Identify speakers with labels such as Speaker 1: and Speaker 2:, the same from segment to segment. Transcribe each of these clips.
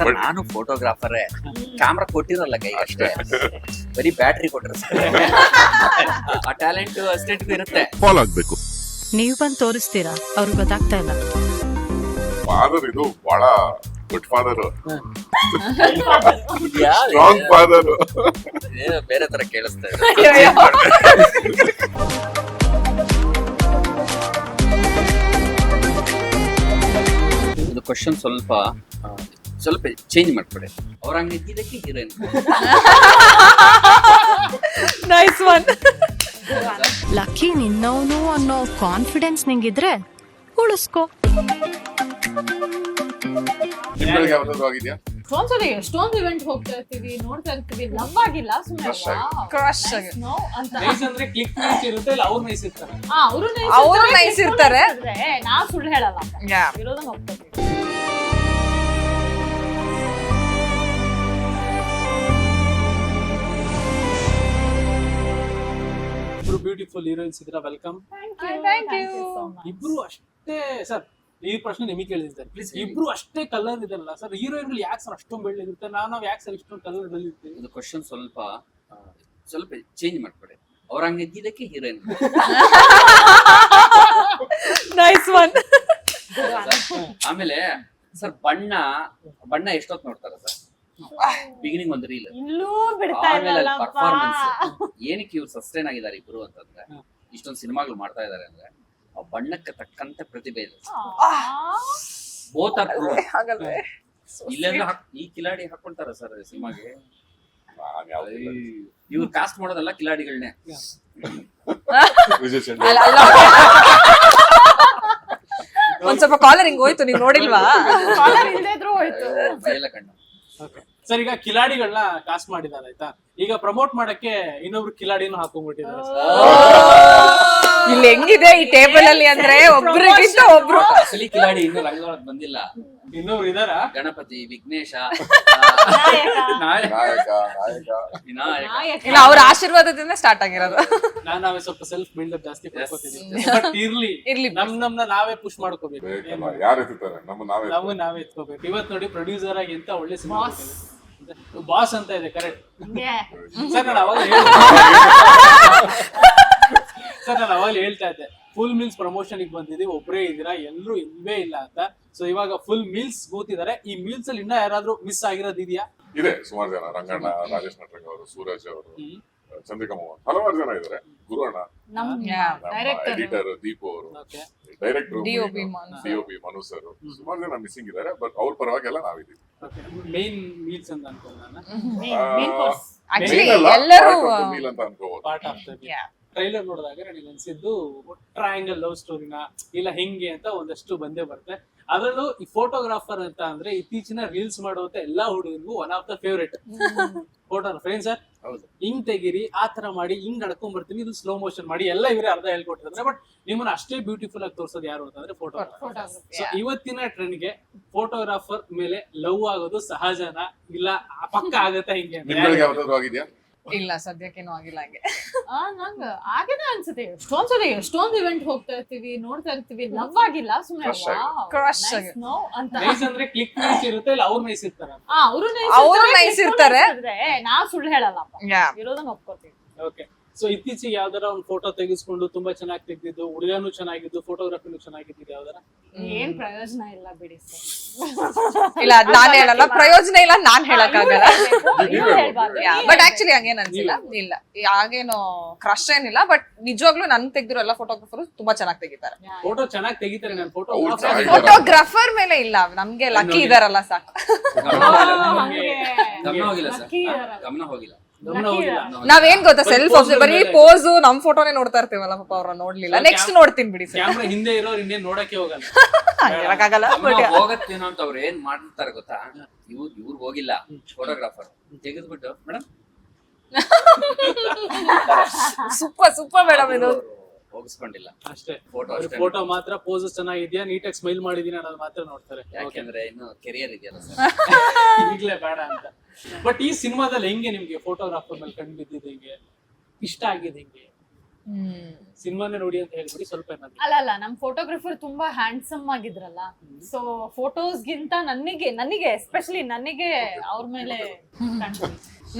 Speaker 1: Sir ನಾನು ಫೋಟೋಗ್ರಾಫರೇ camera ಕೊಟ್ಟಿರಲ್ಲ ಕೈ ಅಷ್ಟೇ. ಬರೀ ಬ್ಯಾಟ್ರಿ ಕೊಟ್ಟರೆ ಆ ಟ್ಯಾಲೆಂಟ್ ಅಸ್ಟೇಟ್ಗೂ ಇರುತ್ತೆ.
Speaker 2: ಫಾಲೋ ಆಗ್ಬೇಕು.
Speaker 3: ನೀವ್ ಬಂದು ತೋರಿಸ್ತೀರಾ? ಅವ್ರಿಗೆ ಗೊತ್ತಾಗ್ತಾ ಇಲ್ಲ.
Speaker 2: ಫಾದರ್ ಇದು ಬಹಳ ಗುಡ್ ಫಾದರ್? ಸ್ಟ್ರಾಂಗ್ ಫಾದರ್
Speaker 1: ಏನೋ ಬೇರೆ ತರ ಕೇಳಿಸ್ತಾ ಇದೆ ಇದು ಕ್ವಶನ್ ಸ್ವಲ್ಪ ಸ್ವಲ್ಪ ಚೇಂಜ್ ಮಾಡ್ಕೊಡಿ. ಅವ್ರ ಹಂಗೆ ಇದ್ದಿದ್ದಕ್ಕೆ ಹೀರೋಯಿನ್
Speaker 4: ನೈಸ್ ಒನ್
Speaker 3: ಲಕ್ಕಿ ನಿನ್ನವನು ಅನ್ನೋ ಕಾನ್ಫಿಡೆನ್ಸ್ ನಿಂಗಿದ್ರೆ ಉಳಿಸ್ಕೋ.
Speaker 2: ಯಾವ್ದಾದ್ರು ಆಗಿದ್ಯಾ?
Speaker 5: ಎಷ್ಟೊಂದು ಇವೆಂಟ್ ಹೋಗ್ತಾ ಇರ್ತೀವಿ ನೋಡ್ತಾ ಇರ್ತೀವಿ. ಲವ್ ಆಗಿಲ್ಲ ಸುಮ್ಮನೆ ನೋ
Speaker 6: ಅವ್ರು ನೈಸ್ ಇರ್ತಾರೆ.
Speaker 5: ನಾವ್ ಸುಳ್ಳು ಹೇಳಲ್ಲ. ಇರೋದನ್ನ ಒಪ್ಕೋತೀವಿ
Speaker 6: ಇಬ್ರು ಬ್ಯೂಟಿಫುಲ್ ಹೀರೋಯಿನ್ಸ್ ಇದ್ರ ವೆಲ್ಕಮ್. ಇಬ್ರು ಅಷ್ಟೇ ಸರ್ ಈ ಪ್ರಶ್ನೆ ನಿಮಗೆ ಕೇಳಿದ್ದಾರೆ
Speaker 1: ಪ್ಲೀಸ್
Speaker 6: ಇಬ್ರು ಅಷ್ಟೇ ಕಲರ್ ಇದೆಲ್ಲ ಸರ್ ಹೀರೋಯಿನ್ಗಳು ಯಾಕೆ ಸರ್ ಅಷ್ಟೊಂದು ಬೆಳ್ಳಿರುತ್ತೆ ನಾವು ನಾವು ಯಾಕೆ ಸರ್ ಇಷ್ಟೊಂದು ಕಲರ್ ಬೆಳ್ಳಿರ್ತೀವಿ
Speaker 1: ಇದು ಕ್ವಶನ್ ಸ್ವಲ್ಪ ಸ್ವಲ್ಪ ಚೇಂಜ್ ಮಾಡ್ಕೊಡಿ. ಅವ್ರ ಹಂಗೆ ಇದ್ದಿದ್ದಕ್ಕೆ ಹೀರೋಯಿನ್
Speaker 4: ನೈಸ್ ಒನ್
Speaker 1: ಆಮೇಲೆ ಸರ್ ಬಣ್ಣ ಬಣ್ಣ ಎಷ್ಟೊತ್ತು ನೋಡ್ತಾರ ಸರ್ ಬಿಗಿನಿಂಗ್ ಒಂದು ರೀಲ್
Speaker 5: ಇಲ್ಲೂ ಬಿಡ್ತಾ
Speaker 1: ಆಮೇಲೆ
Speaker 5: ಇಲ್ಲಲ್ಲಪ್ಪ
Speaker 1: ಪರ್ಫಾರ್ಮೆನ್ಸ್ ಏನಕ್ಕೆ ಇವ್ರು ಸಸ್ಟೈನ್ ಆಗಿದ್ದಾರೆ ಇಬ್ರು ಅಂತಂದ್ರೆ. ಇಷ್ಟೊಂದು ಸಿನಿಮಾಗಳು ಮಾಡ್ತಾ ಇದ್ದಾರೆ ಅಂದ್ರೆ ಆ ಬಣ್ಣಕ್ಕೆ ತಕ್ಕಂತ ಪ್ರತಿಭೆ ಇದೆ. ಬೋತ್ ಆರ್ ಇಲ್ಲೆಲ್ಲ ಈ ಕಿಲಾಡಿ ಹಾಕೊಂತಾರ ಸರ್ ಸಿನಿಮಾಗೆ. ಇವ್ರು ಕಾಸ್ಟ್ ಮಾಡೋದಲ್ಲ ಕಿಲಾಡಿಗಳನ್ನೇ
Speaker 2: ವಿಜಯ್ ಚಂದ್ರ
Speaker 4: ಅಲ್ಲ, ಅಲ್ಲ. ಒಂದ್ ಸ್ವಲ್ಪ ಕಾಲರ್ ಹಿಂಗ್ ಹೋಯ್ತು ನೀವ್ ನೋಡಿಲ್ವಾ?
Speaker 5: ಕಾಲರ್ ಇಲ್ದೇ ಇದ್ರೂ ಹೋಯ್ತು.
Speaker 1: ಕಣ್ಣು
Speaker 6: ಓಕೆ ಸರ್ ಈಗ ಕಿಲಾಡಿಗಳನ್ನ ಕಾಸ್ಟ್ ಮಾಡಿದ್ದಾರೆ ಆಯ್ತಾ? ಈಗ ಪ್ರಮೋಟ್ ಮಾಡಕ್ಕೆ ಇನ್ನೊಬ್ರು ಕಿಲಾಡಿನೂ ಹಾಕೊಂಡ್ಬಿಟ್ಟಿದ್ದಾರೆ
Speaker 4: ಇಲ್ಲಿ ಹೆಂಗಿದೆ ಈ ಟೇಬಲ್ ಅಲ್ಲಿ ಅಂದ್ರೆ ಒಬ್ರಿಗಿಂತ ಒಬ್ರು.
Speaker 1: ಅಸಲಿ ಕಿಲಾಡಿ ಇನ್ನು ರಂಗದೊಳಗೆ ಬಂದಿಲ್ಲ.
Speaker 6: ಇನ್ನೊಬ್ರು ಇದಾರ?
Speaker 1: ಗಣಪತಿ ವಿಘ್ನೇಶ
Speaker 5: ನಾಯಕ.
Speaker 1: ನಾಯಕ.
Speaker 2: ನಾಯಕ ನಾಯಕ.
Speaker 1: ವಿನಾಯಕ.
Speaker 4: ಇಲ್ಲ ಅವ್ರ ಆಶೀರ್ವಾದದಿಂದ ಸ್ಟಾರ್ಟ್ ಆಗಿರೋದು.
Speaker 6: ನಾನ್ ನಾವೇ ಸ್ವಲ್ಪ ಸೆಲ್ಫ್ ಬಿಲ್ಡಪ್ ಜಾಸ್ತಿ ಮಾಡ್ಕೋತಿದೀವಿ ಬಟ್ ಇರ್ಲಿ.
Speaker 4: ಇರ್ಲಿ.
Speaker 6: ನಮ್ ನಮ್ನ ನಾವೇ ಪುಷ್ ಮಾಡ್ಕೋಬೇಕು.
Speaker 2: ಬೇಕಲ್ಲ ಯಾರು ಎತ್ತುತ್ತಾರೆ ನಮ್ಮ ನಾವೇ
Speaker 6: ನಾವು ನಾವೇ ಎತ್ಕೋಬೇಕು. ಇವತ್ ನೋಡಿ ಪ್ರೊಡ್ಯೂಸರ್ ಆಗಿ ಎಂತ ಒಳ್ಳೆ ಸಿನಿಮಾ ಬಾಸ್ ಅಂತ ಇದೆ ಕರೆಕ್ಟ್
Speaker 5: ಹಂಗೆ.
Speaker 6: ಸರ್ ನಾನು ಅವಾಗ ಸರ್ ನಾನು ಅವಾಗ ಹೇಳ್ತಾ ಇದ್ದೆ. ಫುಲ್ ಮೀಲ್ಸ್ ಪ್ರಮೋಷನ್ ಬಂದಿದ್ದೀವಿ ಒಬ್ಬರೇ ಇದ್ದೀರಾ ಎಲ್ಲರೂ ಇಲ್ವೇ ಇಲ್ಲ ಅಂತ. ಸೊ ಇವಾಗ ಫುಲ್ ಮೀಲ್ಸ್ ಕೂತಿದ್ದಾರೆ ಈ ಮೀಲ್ಸ್ ಅಲ್ಲಿ ಇನ್ನ ಯಾರಾದ್ರೂ ಮಿಸ್ ಆಗಿರೋದು ಇದೆಯಾ?
Speaker 2: ಇದೆ ಸುಮಾರು ಜನ. ರಂಗಣ್ಣ ರಾಜೇಶ್ ನಟರಂಗ್ ಅವರು ಸೂರಜ್ ಅವರು.
Speaker 6: ಹ್ಮ್.
Speaker 2: ಚಂದ್ರಿಕಾ ಮೋಹನ್ ಹಲವಾರು ಜನ ಇದ್ದಾರೆ. ಗುರುವಣ್ಣ ನಮ್ಮ
Speaker 5: ಡೈರೆಕ್ಟರ್
Speaker 2: ಎಡಿಟರ್ ದೀಪು ಅವರು
Speaker 6: okay
Speaker 2: director. DOP Manu sir ಸುಮಾರು ಜನ ಮಿಸ್ಸಿಂಗ್ ಇದ್ದಾರೆ ಬಟ್ ಅವ್ರ ಪರವಾಗಿಲ್ಲ ನಾವಿದ್ದೀವಿ.
Speaker 6: ಓಕೆ ಮೇನ್ ಮೀಲ್ಸ್ ಅಂತ
Speaker 2: meal ಅಂತ ಅನ್ಕೋಬಹುದು
Speaker 6: ಪಾರ್ಟ್ ಆಫ್ ದ ಟ್ರೈಲರ್ ನೋಡಿದಾಗ ನನಗೆ ಅನ್ಸಿದ್ದು ಟ್ರಯಾಂಗಲ್ ಲವ್ ಸ್ಟೋರಿನ ಇಲ್ಲ ಹೆಂಗೆ ಅಂತ ಒಂದಷ್ಟು ಬಂದೇ ಬರುತ್ತೆ. ಅದರಲ್ಲೂ ಈ ಫೋಟೋಗ್ರಾಫರ್ ಅಂತ ಅಂದ್ರೆ ಇತ್ತೀಚಿನ ರೀಲ್ಸ್ ಮಾಡುವಂತ ಎಲ್ಲಾ ಹುಡುಗರಿಗೂ one of the favourite photo friend sir? ಹಿಂಗ್ ತೆಗೀರಿ ಆ ತರ ಮಾಡಿ ಹಿಂಗ್ ನಡ್ಕೊಂಡ್ ಬರ್ತೀನಿ ಇದು ಸ್ಲೋ ಮೋಷನ್ ಮಾಡಿ ಎಲ್ಲ ಇವರೇ ಅರ್ಧ ಹೇಳ್ಕೊಟ್ಟಿದ್ರೆ ಬಟ್ ನಿಮ್ಮನ್ನ ಅಷ್ಟೇ ಬ್ಯೂಟಿಫುಲ್ ಆಗಿ ತೋರ್ಸೋದು ಯಾರು ಅಂತಂದ್ರೆ ಫೋಟೋಗ್ರಾಫರ್ ಸೊ ಇವತ್ತಿನ ಟ್ರೆಂಡ್ಗೆ ಫೋಟೋಗ್ರಾಫರ್ ಮೇಲೆ ಲವ್ ಆಗೋದು ಸಹಜನ? ಇಲ್ಲ ಪಕ್ಕ ಆಗತ್ತಾ ಹಿಂಗೆ
Speaker 4: ಇಲ್ಲ ಸದ್ಯಕ್ಕೇನು ಆಗಿಲ್ಲ ಹಂಗೆ.
Speaker 5: ಆ ನಂಗ ಆಗಿದೆ ಅನ್ಸುತ್ತೆ. ಎಷ್ಟೊಂದ್ಸರಿ ಎಷ್ಟೊಂದು ಇವೆಂಟ್ ಹೋಗ್ತಾ ಇರ್ತೀವಿ ನೋಡ್ತಾ ಇರ್ತೀವಿ ಲವ್ ಆಗಿಲ್ಲ ಸುಮ್ಮನೆ
Speaker 2: Crush ಆಗಿದೆ.
Speaker 5: ನೋ ಅಂತ.
Speaker 6: ನೈಸ್ ಅಂದ್ರೆ ಕ್ಲಿಕ್ ನೈಸ್ ಇರುತ್ತೆ ಇಲ್ಲ ಅವ್ರು ನೈಸ್ ಇರ್ತಾರ?
Speaker 5: ಆ, ಅವ್ರು nice
Speaker 4: ಅವ್ರು
Speaker 5: ಇರ್ತಾರೆ,
Speaker 4: nice.
Speaker 5: ನಾವ್ ಸುಳ್ಳು ಹೇಳಲ್ಲ
Speaker 4: Yeah.
Speaker 5: ಇರೋದನ್ನ ಒಪ್ಕೋತೀವಿ.
Speaker 6: ಓಕೆ ಸೊ ಇತ್ತೀಚೆಗೆ ಯಾವ್ದಾರ ಒಂದು ಫೋಟೋ ತೆಗೆಸ್ಕೊಂಡು ತುಂಬಾ ಚೆನ್ನಾಗಿ ತೆಗ್ದಿದ್ದು ಹುಡುಗನು ಚೆನ್ನಾಗಿದ್ದು ಫೋಟೋಗ್ರಫಿನು ಚೆನ್ನಾಗಿದ್ದು ಯಾವ್ದಾರ?
Speaker 5: ಏನ್ ಪ್ರಯೋಜನ ಇಲ್ಲ ಬಿಡಿ.
Speaker 4: ಇಲ್ಲ ಅದ್ ನಾನ್ ಹೇಳಲ್ಲ ಪ್ರಯೋಜನ ಇಲ್ಲ ನಾನ್
Speaker 5: ಹೇಳಕ್ಕಾಗಲ್ಲ.
Speaker 4: ಬಟ್ ಆಕ್ಚುಲಿ ಹಂಗೇನ್ ಅನ್ಸಿಲ್ಲ. ಇಲ್ಲ ಹಾಗೇನು ಕ್ರಶ್ ಏನಿಲ್ಲ ಬಟ್ ನಿಜವಾಗ್ಲೂ ನನ್ ತೆಗ್ದಿರೋ ಎಲ್ಲ ಫೋಟೋಗ್ರಾಫರ್ ತುಂಬಾ ಚೆನ್ನಾಗಿ ತೆಗಿತಾರೆ.
Speaker 6: ಫೋಟೋ ಚೆನ್ನಾಗಿ ತೆಗಿತಾರೆ ನಾನು ಫೋಟೋ
Speaker 4: ಫೋಟೋಗ್ರಾಫರ್ ಮೇಲೆ ಇಲ್ಲ ನಮ್ಗೆ ಲಕ್ಕಿ ಇದಾರಲ್ಲ ಸಾಕು.
Speaker 1: ಗಮನ ಹೋಗಿಲ್ಲ. ಹೋಗಿಲ್ಲ ಸರ್. ಗಮನ ಹೋಗಿಲ್ಲ.
Speaker 4: ನಾವೇನ್ ಗೊತ್ತಾ? ಸೆಲ್ಫ್ ಬರೀ ಪೋಸ್ ನಮ್ ಫೋಟೋನೇ ನೋಡ್ತಾ ಇರ್ತೀವಲ್ಲ ಪಾಪ ಅವ್ರ ನೋಡ್ಲಿಲ್ಲ. ನೆಕ್ಸ್ಟ್ ನೋಡ್ತೀನಿ ಬಿಡಿ ಸರ್.
Speaker 6: ಕ್ಯಾಮ್ರಾ ಹಿಂದೆ ಇರೋರು ಇನ್ನೇನ್ ನೋಡಕ್ಕೆ ಹೋಗಲ್ಲ.
Speaker 4: ಹೇಳಕ್ಕಾಗಲ್ಲ
Speaker 1: ಗಮನ
Speaker 4: ಬಟ್
Speaker 1: ಹೋಗತ್ತೇನೋ ಅಂತ ಅವ್ರು ಏನ್ ಮಾಡ್ತಾರೆ ಗೊತ್ತಾ? ಇವ್ರು ಇವ್ರು ಹೋಗಿಲ್ಲ. ಫೋಟೋಗ್ರಾಫರ್ ತೆಗೆದ್ಬಿಟ್ಟು ಮೇಡಮ್?
Speaker 4: ಸೂಪರ್ ಸೂಪರ್ ಮೇಡಮ್ ಇದು.
Speaker 1: ಹೋಗಿಸ್ಕೊಂಡಿಲ್ಲ.
Speaker 6: ಅಷ್ಟೇ.
Speaker 1: ಫೋಟೋ ಅಷ್ಟೇ.
Speaker 6: ಫೋಟೋ ಮಾತ್ರ ಪೋಸಸ್ ಚೆನ್ನಾಗಿದ್ಯಾ ನೀಟಾಗಿ ಸ್ಮೈಲ್ ಮಾಡಿದೀನಿ ಅನ್ನೋದು ಮಾತ್ರ ನೋಡ್ತಾರೆ.
Speaker 1: ಯಾಕೆಂದ್ರೆ ಇನ್ನು ಕೆರಿಯರ್ ಇದೆಯಲ್ಲ ಸರ್.
Speaker 6: ಈಗಲೇ ಬೇಡ ಅಂತ. ಬಟ್ ಈ ಸಿನಿಮಾದಲ್ಲಿ ಹೆಂಗೆ ನಿಮ್ಗೆ ಫೋಟೋಗ್ರಾಫರ್ ಮೇಲೆ ಕಂಡು ಬಿದ್ದಿದ್ದು ಹೆಂಗೆ? ಇಷ್ಟ ಆಗಿದೆ ಹೆಂಗೆ? ಸಿನಿಮಾನೇ ನೋಡಿ ಅಂತ ಹೇಳ್ಬಿಟ್ಟು ಸ್ವಲ್ಪ
Speaker 5: ಅಲ್ಲ ಅಲ್ಲ ನಮ್ ಫೋಟೋಗ್ರಾಫರ್ ತುಂಬಾ ಹ್ಯಾಂಡ್ಸಮ್ ಆಗಿದ್ರಲ್ಲ. ಸೊ ಫೋಟೋಸ್ಗಿಂತ ನನಗೆ ನನಗೆ ಎಸ್ಪೆಷಲಿ ನನಗೆ ಅವ್ರ ಮೇಲೆ.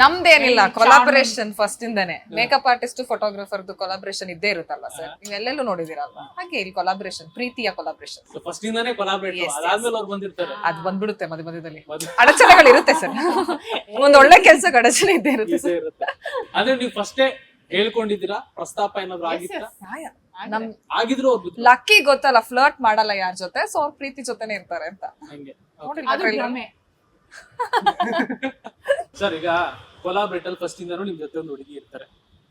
Speaker 4: ನಮ್ದೇನಿಲ್ಲ ಕೊಲಾಬರೇಷನ್ ಫಸ್ಟ್ ಇಂದಾನೆ. ಮೇಕಪ್ ಆರ್ಟಿಸ್ಟ್ ಫೋಟೋಗ್ರಫರ್ದು ಕೊಲಾಬರೇಷನ್ ಇದ್ದೇ ಇರುತ್ತಲ್ಲ ಸರ್ ನೀವೆಲ್ಲೆಲ್ಲೂ ನೋಡಿದಿರಲ್ವಾ? ಹಾಗೆ ಇಲ್ಲಿ ಕೊಲಾಬರೇಷನ್ ಪ್ರೀತಿಯ ಕೊಲಾಬರೇಷನ್
Speaker 6: ಫಸ್ಟ್ ಇಂದಾನೆ
Speaker 4: ಕೊಲಾಬರೇಷನ್.
Speaker 6: ಅದಾದ್ಮೇಲೆ ಅವ್ರು ಬಂದಿರ್ತಾರೆ.
Speaker 4: ಅದ್ ಬಂದ್ಬಿಡುತ್ತೆ ಮಧ್ಯ ಮಧ್ಯದಲ್ಲಿ. ಅಡಚಣೆಗಳು ಇರುತ್ತೆ ಸರ್ ಒಂದ್ ಒಳ್ಳೆ ಕೆಲ್ಸ ಅಡಚಣೆ ಇದ್ದೇ ಇರುತ್ತೆ
Speaker 6: ಅದೇ ನೀವು ಫಸ್ಟೇ ಹೇಳ್ಕೊಂಡಿದ್ದೀರಾ? ಪ್ರಸ್ತಾಪ ಏನಾದ್ರು ಆಗಿತ್ತಾ.
Speaker 4: ನಮ್
Speaker 6: ಆಗಿದ್ರು ಅವ್ರು
Speaker 4: ಲಕ್ಕಿ ಗೊತ್ತಲ್ಲ ಫ್ಲರ್ಟ್ ಮಾಡಲ್ಲ ಯಾರ ಜೊತೆ ಸೊ ಅವ್ರ ಪ್ರೀತಿ ಜೊತೆನೆ ಇರ್ತಾರೆ ಅಂತ.
Speaker 6: ಹಂಗೆ.
Speaker 4: ನೋಡಿಲ್ವಾ
Speaker 5: ಅದು ಭ್ರಮೆ.
Speaker 6: ಸರ್ ಈಗ ಕೊಲಾಬ್ರೇಟ್ ಅಲ್ಲಿ ಫಸ್ಟ್ ಇಂದಾನು ನಿಮ್ ಜೊತೆ ಒಂದು ಹುಡುಗಿ ಇರ್ತಾರೆ.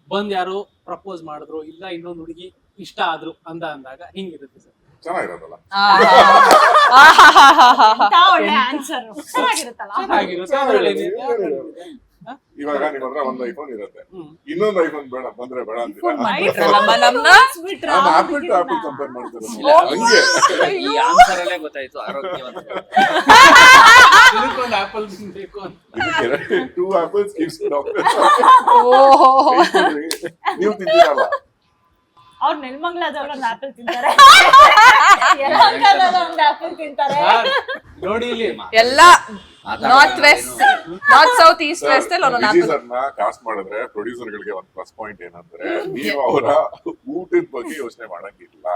Speaker 6: ಬಂದ್ ಯಾರು ಪ್ರಪೋಸ್ ಮಾಡಿದ್ರು ಇಲ್ಲ ಇನ್ನೊಂದು ಹುಡುಗಿ ಇಷ್ಟ ಆದ್ರು ಅಂದ ಅಂದಾಗ ಹಿಂಗಿರುತ್ತೆ ಸರ್
Speaker 2: ಚೆನ್ನಾಗಿರೋದಲ್ಲ.
Speaker 5: ಎಂತ ಒಳ್ಳೆ ಆನ್ಸರ್ ಚೆನ್ನಾಗಿರುತ್ತಲ್ಲ
Speaker 6: ಚೆನ್ನಾಗಿರುತ್ತೆ. ಅದ್ರಲ್ಲಿ ಏನಿದೆ?
Speaker 2: ಇವಾಗ ನಿಮ್ ಹತ್ರ ಒಂದ್ ಐಫೋನ್ ಇರುತ್ತೆ. ಇನ್ನೊಂದ್ ಐಫೋನ್ ಬೇಡ ಬಂದ್ರೆ ಬೇಡ
Speaker 5: ಅಂತ
Speaker 2: ಆಪಲ್ ಟು ಆಪಲ್ ಕಂಪೇರ್ ಮಾಡ್ತಾರೆ. ಹಂಗೆ.
Speaker 1: ಈ ಗೊತ್ತಾಯ್ತು ಆರೋಗ್ಯವಂತ.
Speaker 6: ತಿಳ್ಕೊಂಡು ಆಪಲ್ ಬೇಕು ಅಂತ.
Speaker 2: ಟೂ ಆಪಲ್ಸ್ ಗಿವ್ಸ್ ನೀವು ತಿಂತೀರಲ್ಲ.
Speaker 5: ಅವ್ರು ನೆಲ್ಮಂಗ್ಲಾದವ್ರು ಒಂದು ಆಪಲ್ ತಿಂತಾರೆ. ಯಲಹಂಕದವ್ರು ಒಂದು ಆಪಲ್ ತಿಂತಾರೆ.
Speaker 6: ನೋಡಿ ಇಲ್ಲಿ
Speaker 4: ಎಲ್ಲ north west north south east west ಅಲ್ಲಿ ಒಂದೊಂದು ಆಪಲ್
Speaker 2: ಕಾಸ್ಟ್ ಮಾಡಿದ್ರೆ ಪ್ರೊಡ್ಯೂಸರ್ ಗಳಿಗೆ ಒಂದು ಪ್ಲಸ್ ಪಾಯಿಂಟ್ ಏನಂದ್ರೆ ನೀವು ಅವರ ಊಟದ ಬಗ್ಗೆ ಯೋಚನೆ ಮಾಡಂಗಿಲ್ಲ.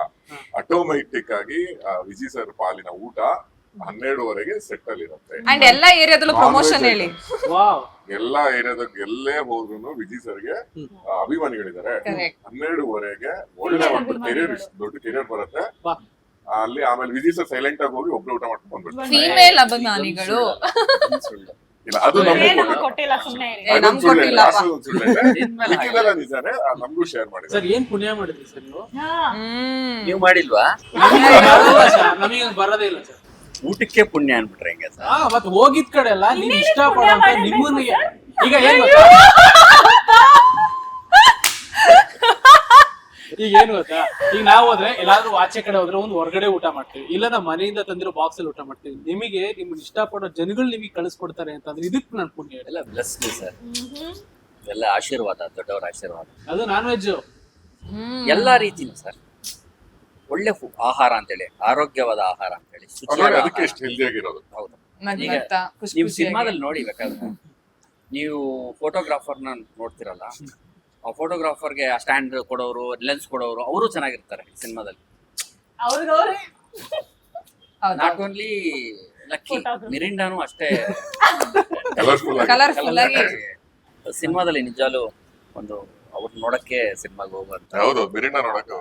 Speaker 2: ಆಟೋಮೆಟಿಕ್ ಆಗಿ ವಿಜಿ ವಿಜಯ್ ಸರ್ ಪಾಲಿನ ಊಟ ಹನ್ನೆರಡುವರೆಗೆ ಸೆಟ್ ಅಲ್ಲಿ ಇರುತ್ತೆ
Speaker 4: ಅಂಡ್ ಎಲ್ಲಾ ಏರಿಯಾದಲ್ಲೂ ಪ್ರಮೋಷನ್ ಹೇಳಿ.
Speaker 6: ವಾವ್
Speaker 2: ಎಲ್ಲಾ ಏರಿಯಾದಾಗ ಎಲ್ಲೇ ಹೋದ್ರು ವಿಜಿ ಸರ್ಗೆ ಅಭಿಮಾನಿಗಳಿದ್ದಾರೆ. ಹನ್ನೆರಡುವರೆಗೆ ಒಳ್ಳೆ ಒಂದು ಕೆರಿಯರ್ ದೊಡ್ಡ ಕೆರಿಯರ್ ಬರುತ್ತೆ. ಅಲ್ಲಿ ಆಮೇಲೆ ವಿಜಿ ಸರ್ ಸೈಲೆಂಟ್ ಆಗಿ ಹೋಗಿ ಒಬ್ರು ಊಟ ಮಾಡ್ಕೊಂಡು
Speaker 4: ಫೀಮೇಲ್ ಅಭಿಮಾನಿಗಳು.
Speaker 2: ಇಲ್ಲ ಅದು ನಮಗೂ ಕೊಟ್ಟಿಲ್ಲ. ನಿಜಾನೇ ನಮಗೂ ಶೇರ್ ಮಾಡಿ
Speaker 6: ಸರ್ ಏನ್ ಪುಣ್ಯ ಮಾಡಿದ್ರಿ ಸರ್ ನೀವು.
Speaker 1: ನೀವು ಮಾಡಿಲ್ವಾ?
Speaker 6: ನಮಗೆ ಬರೋದೇ ಇಲ್ಲ ಸರ್.
Speaker 1: ಊಟಕ್ಕೆ ಪುಣ್ಯ ಅನ್ಬಿಟ್ರೆ ಹೆಂಗೆ ಸರ್?
Speaker 6: ಹೋಗಿದ ಕಡೆ ಎಲ್ಲ
Speaker 5: ನೀನ್
Speaker 6: ಇಷ್ಟ ಪಡೋಂತ ನಿಮ್ಮನ್ನ ಈಗ ಏನ್ ಗೊತ್ತಾ? ಈಗ ಏನ್ ಗೊತ್ತಾ? ಈಗ ನಾವ್ ಹೋದ್ರೆ ಎಲ್ಲಾದ್ರೂ ಆಚೆ ಕಡೆ ಹೋದ್ರೆ ಒಂದು ಹೊರಗಡೆ ಊಟ ಮಾಡ್ತೀವಿ. ಇಲ್ಲ ನಮ್ಮ ಮನೆಯಿಂದ ತಂದಿರೋ ಬಾಕ್ಸ್ ಅಲ್ಲಿ ಊಟ ಮಾಡ್ತೀವಿ. ನಿಮಗೆ ನಿಮ್ಗೆ ಇಷ್ಟಪಡೋ ಜನಗಳು ನಿಮಗೆ ಕಳಿಸ್ಕೊಡ್ತಾರೆ ಅಂತಂದ್ರೆ ಇದಕ್ಕೆ ನಾನು ಪುಣ್ಯ ಹೇಳಿ
Speaker 1: ಎಲ್ಲ ಬ್ಲೆಸ್ಡ್ ಸರ್. ಎಲ್ಲ ಆಶೀರ್ವಾದ ದೊಡ್ಡವರ ಆಶೀರ್ವಾದ.
Speaker 6: ಅದು ನಾನ್ ವೆಜ್
Speaker 1: ಎಲ್ಲಾ ರೀತಿನೂ ಸರ್. ಒಳ್ಳೆ ಫು- ಆಹಾರ ಅಂತೇಳಿ ಆರೋಗ್ಯವಾದ ಆಹಾರ ಅಂತೇಳಿ ಹೇಳಿ
Speaker 2: ಅದಕ್ಕೆ ಎಷ್ಟು ಹೆಲ್ದಿ ಆಗಿರೋದು
Speaker 1: ಹೌದು. ಈಗ ನೀವು ಸಿನಿಮಾದಲ್ಲಿ ನೋಡಿ ಬೇಕಾದ್ರೆ ನೀವು ಫೋಟೋಗ್ರಾಫರ್ನ ನೋಡ್ತಿರಲ್ಲ ಆ ಫೋಟೋಗ್ರಾಫರ್ಗೆ ಆ ಸ್ಟ್ಯಾಂಡ್ ಕೊಡೋರು ಲೆನ್ಸ್ ಕೊಡೋರು ಅವರು ಚೆನ್ನಾಗಿರ್ತಾರೆ ಸಿನಿಮಾದಲ್ಲಿ.
Speaker 5: ಅವ್ರಿಗವ್ರೆ.
Speaker 4: ಹೌದು.
Speaker 1: Not only lucky. ಮಿರಿಂಡಾನು ಅಷ್ಟೇ
Speaker 2: ಕಲರ್ಫುಲ್ ಆಗಿ.
Speaker 4: ಆಗಿ.
Speaker 1: ಸಿನಿಮಾದಲ್ಲಿ ನಿಜಾಲು ಒಂದು ಅವ್ರು ನೋಡಕ್ಕೆ ಸಿನಿಮಾಗೆ ಹೋಗುವಂತ
Speaker 2: ಹೌದು ನೋಡಕ್ಕೆ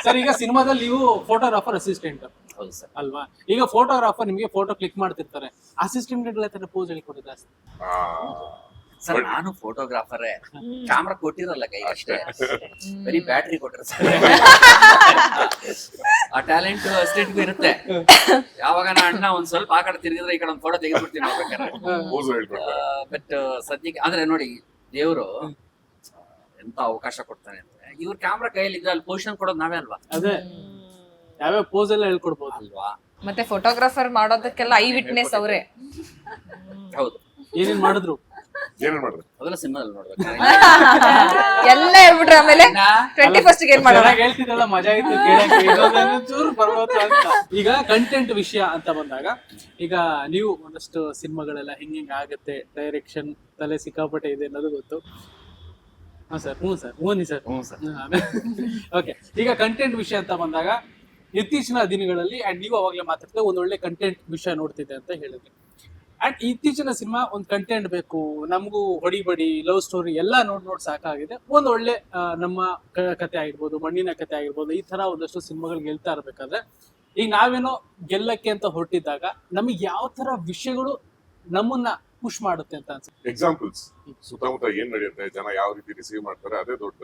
Speaker 6: ಸರ್ ಈಗ ಸಿನಿಮಾದಲ್ಲಿ ನೀವು ಫೋಟೋಗ್ರಾಫರ್ ಅಸಿಸ್ಟೆಂಟ್
Speaker 1: ಹೌದು ಸರ್.
Speaker 6: ಅಲ್ವಾ? ಈಗ ಫೋಟೋಗ್ರಾಫರ್ ನಿಮಗೆ ಫೋಟೋ ಕ್ಲಿಕ್ ಮಾಡ್ತಿರ್ತಾರೆ. ಅಸಿಸ್ಟೆಂಟ್ ತರ ಪೋಸ್ ಹೇಳಿ ಕೊಟ್ಟಿದ್ದ
Speaker 2: ಆ,
Speaker 1: ಸರ್ ನಾನು ಫೋಟೋಗ್ರಾಫರೇ ಕ್ಯಾಮ್ರಾ ಕೊಟ್ಟಿರಲ್ಲ ಕೈ ಅಷ್ಟೇ. ಬರೀ ಬ್ಯಾಟ್ರಿ ಕೊಟ್ಟರೆ ಸರ್ ಆ ಟ್ಯಾಲೆಂಟ್ ಅಸಿಸ್ಟೆಂಟ್ ಇರುತ್ತೆ. ಯಾವಾಗ ನಾ ಅಣ್ಣ ಒಂದ್ ಸ್ವಲ್ಪ ಆ ಕಡೆ ತಿರುಗಿದ್ರೆ ಈ ಕಡೆ ಒಂದು ಫೋಟೋ ತೆಗೆದ್ಬಿಡ್ತೀನಿ
Speaker 2: ಹೇಳ್ಕೊಡ್ತಾರೆ
Speaker 1: ಬಟ್ ಸದ್ಯಕ್ಕೆ ಅಂದ್ರೆ ನೋಡಿ ದೇವರು ಎಂತ ಅವಕಾಶ ಕೊಡ್ತಾನೆ ಅಂದ್ರೆ ಇವ್ರ ಕ್ಯಾಮ್ರಾ ಕೈಯಲ್ಲಿ ಇದ್ರೆ ಅಲ್ಲಿ ಪೊಸಿಷನ್ ಕೊಡೋದು ನಾವೇ ಅಲ್ವಾ?
Speaker 6: ಅದೇ. ಯಾವ್ಯಾವ ಪೋಸ್ ಎಲ್ಲ ಹೇಳ್ಕೊಡ್ಬೋದು?
Speaker 1: ಅಲ್ವಾ?
Speaker 4: ಮತ್ತೆ ಫೋಟೋಗ್ರಾಫರ್ ಮಾಡೋದಕ್ಕೆಲ್ಲ ಐ ವಿಟ್ನೆಸ್ ಅವರೇ.
Speaker 1: ಹೌದು.
Speaker 6: ಏನೇನ್ ಮಾಡಿದ್ರು?
Speaker 2: ಏನೇನ್ ಮಾಡಿದ್ರೆ?
Speaker 1: ಅದೆಲ್ಲ ಸಿನಿಮಾದಲ್ಲಿ ನೋಡ್ಬೇಕು.
Speaker 4: ಎಲ್ಲ ಹೇಳ್ಬಿಟ್ರೆ ಆಮೇಲೆ ಟ್ವೆಂಟಿ ಫಸ್ಟ್ ಏನ್ ಮಾಡೋಣ?
Speaker 6: ಚೆನ್ನಾಗ್ ಹೇಳ್ತಿದ್ದಲ್ಲ ಮಜಾ ಇತ್ತು ಕೇಳಕ್ಕೆ. ಇದೊಂದೇನೋ ಚೂರು ಬರ್ಬೋದು ಅಂತ. ಈಗ ಕಂಟೆಂಟ್ ವಿಷಯ ಅಂತ ಬಂದಾಗ ಈಗ ನೀವು ಒಂದಷ್ಟು ಸಿನಿಮಾಗಳೆಲ್ಲ ಹೆಂಗ್ ಹೆಂಗ್ ಆಗತ್ತೆ ಡೈರೆಕ್ಷನ್ ತಲೆ ಸಿಕ್ಕಾಪಟ್ಟೆ ಇದೆ ಅನ್ನೋದು ಗೊತ್ತು. ಹಾ ಸರ್ ಹ್ಞೂ ಸರ್ ಹ್ಞೂ ಸರ್.
Speaker 1: ಹ್ಞೂ ಸರ್.
Speaker 6: ಓಕೆ ಈಗ ಕಂಟೆಂಟ್ ವಿಷಯ ಅಂತ ಬಂದಾಗ ಇತ್ತೀಚಿನ ದಿನಗಳಲ್ಲಿ ಅಂಡ್ ನೀವು ಅವಾಗಲೇ ಮಾತಾಡ್ತೇವೆ ಒಂದ್ ಒಳ್ಳೆ ಕಂಟೆಂಟ್ ವಿಷಯ ನೋಡ್ತಿದ್ದೆ ಅಂತ ಹೇಳಿದ್ರಿ. ಅಂಡ್ ಇತ್ತೀಚಿನ ಸಿನಿಮಾ ಒಂದ್ ಕಂಟೆಂಟ್ ಬೇಕು ನಮಗೂ ಹೊಡಿಬಡಿ ಲವ್ ಸ್ಟೋರಿ ಎಲ್ಲ ನೋಡ್ ನೋಡ್ ಸಾಕಾಗಿದೆ. ಒಂದ್ ಒಳ್ಳೆ ನಮ್ಮ ಕತೆ ಆಗಿರ್ಬೋದು ಮಣ್ಣಿನ ಕತೆ ಆಗಿರ್ಬೋದು ಈ ಥರ ಒಂದಷ್ಟು ಸಿನಿಮಾಗಳು ಗೆಲ್ತಾ ಇರಬೇಕಾದ್ರೆ ಈಗ ನಾವೇನೋ ಗೆಲ್ಲಕ್ಕೆ ಅಂತ ಹೊರಟಿದ್ದಾಗ ನಮಗೆ ಯಾವ ತರ ವಿಷಯಗಳು ನಮ್ಮನ್ನ ಪುಷ್ ಮಾಡುತ್ತೆ ಅಂತ ಅನ್ಸುತ್ತೆ.
Speaker 2: ಎಕ್ಸಾಂಪಲ್ಸ್ ಸುತ್ತಮುತ್ತ ಏನ್ ನಡೆಯುತ್ತೆ ಜನ ಯಾವ ರೀತಿ ರಿಸೀವ್ ಮಾಡ್ತಾರೆ ಅದೇ ದೊಡ್ಡ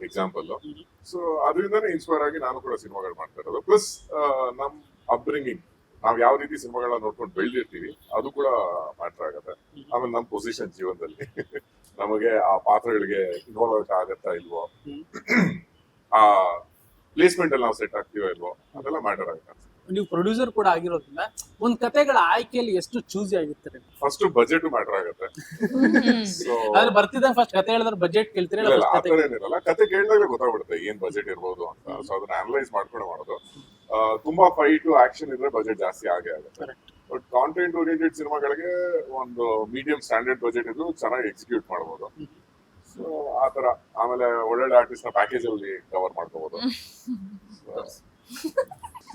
Speaker 2: ಎಕ್ಸಾಂಪಲ್ ಸೊ ಅದರಿಂದಾನೇ ಇನ್ಸ್ಪೈರ್ ಆಗಿ ನಾನು ಕೂಡ ಸಿನಿಮಾಗಳು ಮಾಡ್ತಾ ಇರೋದು. ಪ್ಲಸ್ ನಮ್ ಅಪ್ಬ್ರಿಂಗಿಂಗ್ ನಾವ್ ಯಾವ ರೀತಿ ಸಿನಿಮಾಗಳನ್ನ ನೋಡ್ಕೊಂಡು ಬೆಳೆದಿರ್ತೀವಿ ಅದು ಕೂಡ ಮ್ಯಾಟರ್ ಆಗತ್ತೆ. ಆಮೇಲೆ ನಮ್ ಪೊಸಿಷನ್ ಜೀವನದಲ್ಲಿ. ನಮಗೆ ಆ ಪಾತ್ರಗಳಿಗೆ ಇನ್ವಾಲ್ವ್ ಆಗತ್ತಾ ಇಲ್ವೋ? ಆ ಪ್ಲೇಸ್ಮೆಂಟ್ ಅಲ್ಲಿ ನಾವು ಸೆಟ್ ಆಗ್ತೀವೋ ಇಲ್ವೋ? ಅದೆಲ್ಲ ಮ್ಯಾಟರ್ ಆಗುತ್ತೆ.
Speaker 6: ನೀವು ಪ್ರೊಡ್ಯೂಸರ್ ಕೂಡ ಆಗಿರೋದ್ರಿಂದ ಒಂದ್ ಕತೆಗಳ ಆಯ್ಕೆಯಲ್ಲಿ ಎಷ್ಟು ಚೂಸ್ ಆಗಿರ್ತಾರೆ.
Speaker 2: ಫಸ್ಟ್ ಬಜೆಟ್ ಮ್ಯಾಟರ್ ಆಗುತ್ತೆ. ಅದ್ರ
Speaker 6: ಆದ್ರೆ ಬರ್ತಿದ್ದ ಫಸ್ಟ್ ಕತೆ ಹೇಳಿದ್ರೆ ಬಜೆಟ್ ಕೇಳ್ತೀರಿ
Speaker 2: ಇಲ್ಲ ಇಲ್ಲ
Speaker 6: first ಕತೆ?
Speaker 2: ಏನಿರಲ್ಲ. ಕತೆ ಕೇಳಿದಾಗ ಗೊತ್ತಾಗ್ಬಿಡುತ್ತೆ ಏನ್ ಬಜೆಟ್ ಇರ್ಬೋದು ಅಂತ. ಸೊ ಅದನ್ನ ಅನಲೈಸ್ ಮಾಡ್ಕೊಂಡು ಮಾಡೋದು. ಆ, ತುಂಬಾ ಫೈಟ್ ಆಕ್ಷನ್ ಇದ್ರೆ ಬಜೆಟ್ ಜಾಸ್ತಿ ಆಗೇ ಆಗುತ್ತೆ.
Speaker 6: Correct.
Speaker 2: ಬಟ್ ಕಾಂಟೆಂಟ್ ಓರಿಯೆಂಟೆಡ್ ಸಿನಿಮಾಗಳಿಗೆ ಒಂದು ಮೀಡಿಯಂ ಸ್ಟ್ಯಾಂಡರ್ಡ್ ಬಜೆಟ್ ಇದ್ರು ಚೆನ್ನಾಗಿ ಎಕ್ಸಿಕ್ಯೂಟ್ ಮಾಡ್ಬೋದು. ಸೊ ಆತರ ಆಮೇಲೆ ಒಳ್ಳೊಳ್ಳೆ ಆರ್ಟಿಸ್ಟ್ನ ಪ್ಯಾಕೇಜ್ ಅಲ್ಲಿ ಕವರ್ ಮಾಡ್ಕೋಬಹುದು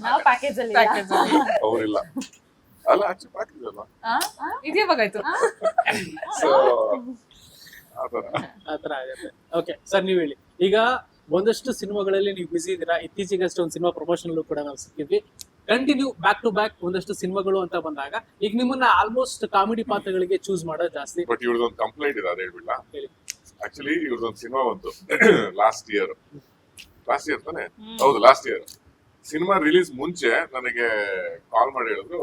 Speaker 5: ನಾವು ಪ್ಯಾಕೇಜ್ ಅಲ್ಲಿ ಇಲ್ಲ.
Speaker 4: ಅಲ್ಲಿ.
Speaker 2: ಅವರಿಲ್ಲ. ಅಲ್ಲ ಆಕ್ಚುಲಿ ಪ್ಯಾಕೇಜ್ ಅಲ್ಲ.
Speaker 4: ಇದೇ
Speaker 2: ಸೊ ಆತರ
Speaker 6: ಆತರ ಆಗುತ್ತೆ. ಓಕೆ ಸರ್ ನೀವು ಹೇಳಿ. ಈಗ ಒಂದಷ್ಟು ಸಿನಿಮಾಗಳಲ್ಲಿ ನೀವು ಬ್ಯುಸಿ ಇದ್ದೀರಾ? ಇತ್ತೀಚೆಗಷ್ಟೇ ಒಂದು ಸಿನಿಮಾ ಪ್ರಮೋಷನ್ ಕೂಡ ನಾವು ಸಿಕ್ಕಿದ್ವಿ. ಕಂಟಿನ್ಯೂ ಬ್ಯಾಕ್ ಟು ಬ್ಯಾಕ್ ಒಂದಷ್ಟು ಸಿನಿಮಾಗಳು ಅಂತ ಬಂದಾಗ ಈಗ ನಿಮ್ಮನ್ನ ಆಲ್ಮೋಸ್ಟ್ ಕಾಮಿಡಿ ಪಾತ್ರಗಳಿಗೆ ಚೂಸ್ ಮಾಡೋದು ಜಾಸ್ತಿ.
Speaker 2: ಬಟ್ ಇವ್ರದೊಂದು ಕಂಪ್ಲೇಂಟ್ ಇದೆ ಅದ್ ಹೇಳ್ಬಿಡ್ಲ?
Speaker 6: ಹೇಳಿ.
Speaker 2: ಆಕ್ಚುಲಿ ಇವ್ರದೊಂದು ಸಿನಿಮಾ ಬಂತು. ಲಾಸ್ಟ್ ಇಯರ್ ಲಾಸ್ಟ್ ಇಯರ್ ತಾನೆ? ಹೌದು ಲಾಸ್ಟ್ ಇಯರ್ ಸಿನಿಮಾ ರಿಲೀಸ್ ಮುಂಚೆ ನನಗೆ ಕಾಲ್ ಮಾಡಿ ಹೇಳಿದ್ರು